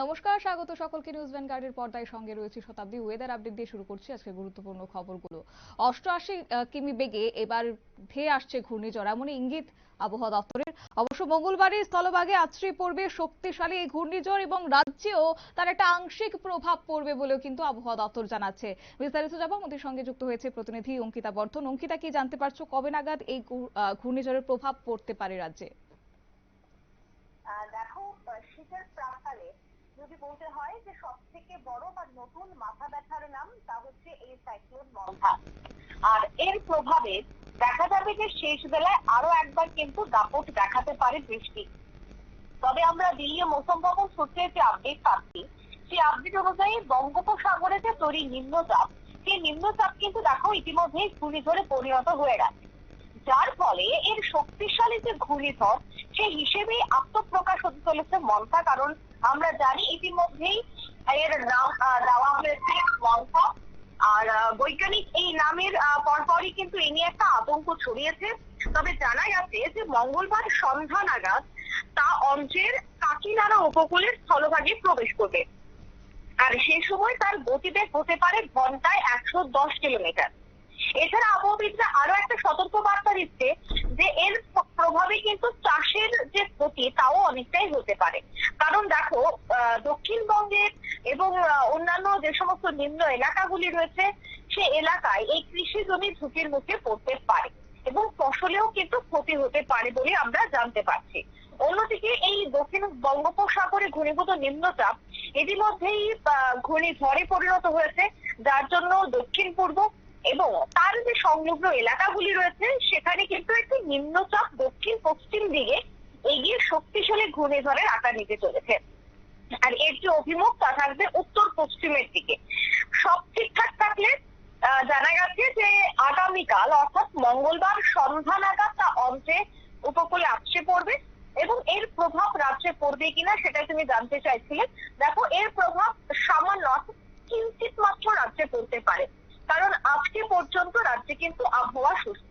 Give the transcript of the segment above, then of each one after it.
নমস্কার, স্বাগত সকলকে। নিউজ ভ্যানগার্ডের পর্দায় সঙ্গে রয়েছে শতাব্দী ওয়েদার আপডেট দিয়ে শুরু করছি আজকে গুরুত্বপূর্ণ খবরগুলো। অষ্টআশি কিমি বেগে এবার ধেয়ে আসছে ঘূর্ণিঝড়। এমনই ইঙ্গিত আবহাওয়া দপ্তরের। অবশ্য মঙ্গলবারে স্থলভাগে আছড়ে পড়বে শক্তিশালী এই ঘূর্ণিঝড় এবং রাজ্যেও তার একটা আংশিক প্রভাব পড়বে বলেও কিন্তু আবহাওয়া দপ্তর জানাচ্ছে। বিস্তারিত যাব আমাদের সঙ্গে যুক্ত হয়েছে প্রতিনিধি অঙ্কিতা বর্ধন। অঙ্কিতা, কি জানতে পারছ কবে নাগাদ এই ঘূর্ণিঝড়ের প্রভাব পড়তে পারে রাজ্যে? দেখো শীতের প্রাকালে যদি বলতে হয় যে সব থেকে বড় বা নতুন মাথা ব্যথার নাম, তা হচ্ছে এই সাইক্লোন মন্থা আর এর প্রভাবে দেখা যাবে যে শেষ বেলায় আরও একবার কিন্তু দাপট দেখাতে পারে বৃষ্টি। তবে আমরা দিল্লি মৌসুম ভবন সূত্রে যে আপডেট পাচ্ছি, সেই আপডেট অনুযায়ী বঙ্গোপসাগরে যে তৈরি নিম্নচাপ, সেই নিম্নচাপ কিন্তু দেখো ইতিমধ্যেই ঘূর্ণিঝড়ে পরিণত হয়ে গেছে। যার ফলে এর শক্তিশালী যে ঘূর্ণিঝড়, সেই হিসেবে আত্মপ্রকাশ হতে চলেছে মন্থা কারণ আমরা জানি ইতিমধ্যেই এর দেওয়া হয়েছে মন্থা আর বৈজ্ঞানিক এই নামের পরপরই কিন্তু এ নিয়ে একটা আতঙ্ক ছড়িয়েছে। তবে জানা যাচ্ছে যে মঙ্গলবার সন্ধ্যা নাগাদ তা অঞ্চলের কাকিনাড়া উপকূলের স্থলভাগে প্রবেশ করবে। আর সেই সময় তার গতিবেগ হতে পারে ঘন্টায় একশো দশ কিলোমিটার। এছাড়া আবহাওয়াবিদরা আরও একটা সতর্ক বার্তা দিচ্ছে যে এর প্রভাবে কিন্তু চাষের যে ক্ষতি, তাও অনেকটাই হতে পারে। কারণ দেখো দক্ষিণবঙ্গের এবং অন্যান্য যে সমস্ত নিম্ন এলাকাগুলি রয়েছে, সে এলাকায় এই কৃষি জমি ঝুঁকির মুখে পড়তে পারে এবং ফসলেও কিন্তু ক্ষতি হতে পারে বলে আমরা জানতে পারছি। অন্যদিকে এই দক্ষিণ বঙ্গোপসাগরে ঘনীভূত নিম্নচাপ, ইতিমধ্যেই ঘূর্ণিঝড়ে পরিণত হয়েছে, যার জন্য দক্ষিণ পূর্ব সংলগ্ন এলাকাগুলি রয়েছে, সেখানে কিন্তু একটি নিম্নচাপ দক্ষিণ পশ্চিম দিকে এগিয়ে শক্তিশালী ঘূর্ণিঝড়ের আকার নিতে চলেছে। আর এর যে অভিমুখ তা থাকবে উত্তর পশ্চিমের দিকে। সব ঠিকঠাক থাকলে জানা গেছে যে আগামীকাল, অর্থাৎ মঙ্গলবার সন্ধ্যা নাগাদ তা অন্তে উপকূলে আসছে পড়বে এবং এর প্রভাব রাজ্যে পড়বে কিনা সেটা তুমি জানতে চাইছিলে। দেখো, এর প্রভাব সামান্য কিঞ্চিত মাত্র রাজ্যে পড়তে পারে। আজকে পর্যন্ত রাজ্যে কিন্তু আবহাওয়া সুস্থ।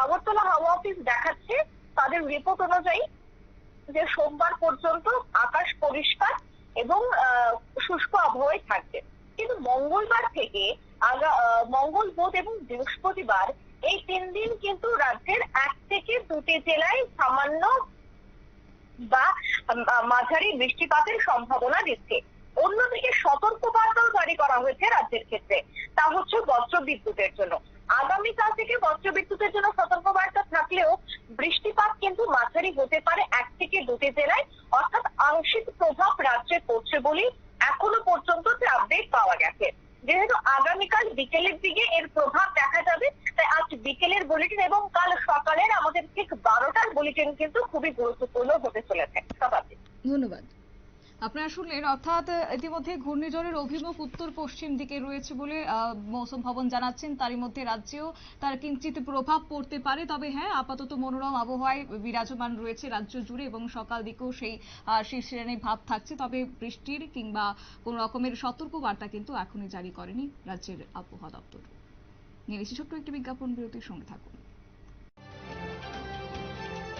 আগরতলা হাওয়া অফিস দেখাচ্ছে, তাদের রিপোর্ট অনুযায়ী যে সোমবার পর্যন্ত আকাশ পরিষ্কার এবং শুষ্ক আবহাওয়ায় থাকবে। কিন্তু মঙ্গলবার থেকে মঙ্গল বুধ এবং বৃহস্পতিবার এই তিন দিন কিন্তু রাজ্যের এক থেকে দুটি জেলায় সামান্য বা মাঝারি বৃষ্টিপাতের সম্ভাবনা দিচ্ছে। অন্যদিকে সতর্ক বার্তাও জারি করা হয়েছে রাজ্যের ক্ষেত্রে। তা হচ্ছে বজ্র বিদ্যুতের জন্য। আগামীকাল থেকে বজ্র বিদ্যুতের জন্য সতর্ক বার্তা থাকলেও বৃষ্টিপাত কিন্তু মাঝারি হতে পারে এক থেকে দুটি জেলায়। অর্থাৎ আংশিক প্রভাব রাজ্যে পড়ছে বলেই এখনও পর্যন্ত আপডেট পাওয়া গেছে। যেহেতু আগামীকাল বিকেলের দিকে এর প্রভাব দেখা যাবে, তাই আজ বিকেলের বুলেটিন এবং কাল সকালের আমাদের ঠিক বারোটার বুলেটিন কিন্তু খুবই গুরুত্বপূর্ণ হতে চলেছে। ধন্যবাদ। আপনারা শুনলেন, অর্থাৎ ইতিমধ্যে ঘূর্ণিঝড়ের অভিমুখ উত্তর পশ্চিম দিকে রয়েছে বলে মৌসুম ভবন জানাচ্ছেন। তারই মধ্যে রাজ্যেও তার কিঞ্চিত প্রভাব পড়তে পারে। তবে হ্যাঁ আপাতত মনোরম আবহাওয়ায় বিরাজমান রয়েছে রাজ্য জুড়ে এবং সকাল দিকেও সেই শীর্ষশ্রেণী ভাব থাকছে। তবে বৃষ্টির কিংবা কোন রকমের সতর্ক বার্তা কিন্তু এখনই জারি করেনি রাজ্যের আবহাওয়া দপ্তর। নিয়ে নিচ্ছি ছোট্ট একটি বিজ্ঞাপন বিরতির সঙ্গে থাকুন।